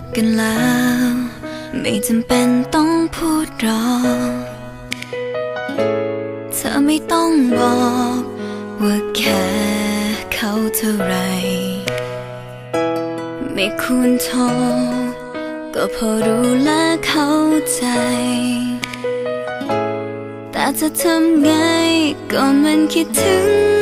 กกันแล้ว ไม่จำเป็นต้องพูดรอเธอไม่ต้องบอก ว่าแค่เขาเท่าไร ไม่ควรโทรก็พอรู้และเข้าใจ แต่จะทำไงก็มันคิดถึง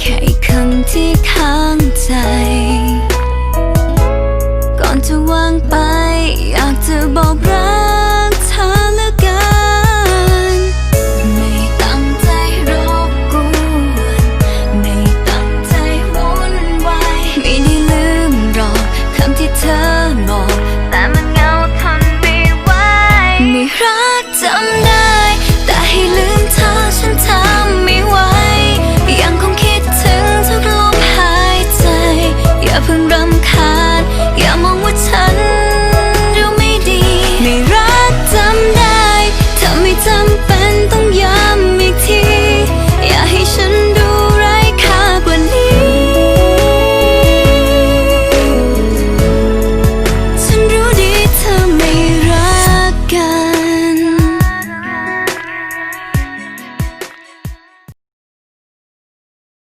แค่คำที่ค้างใจ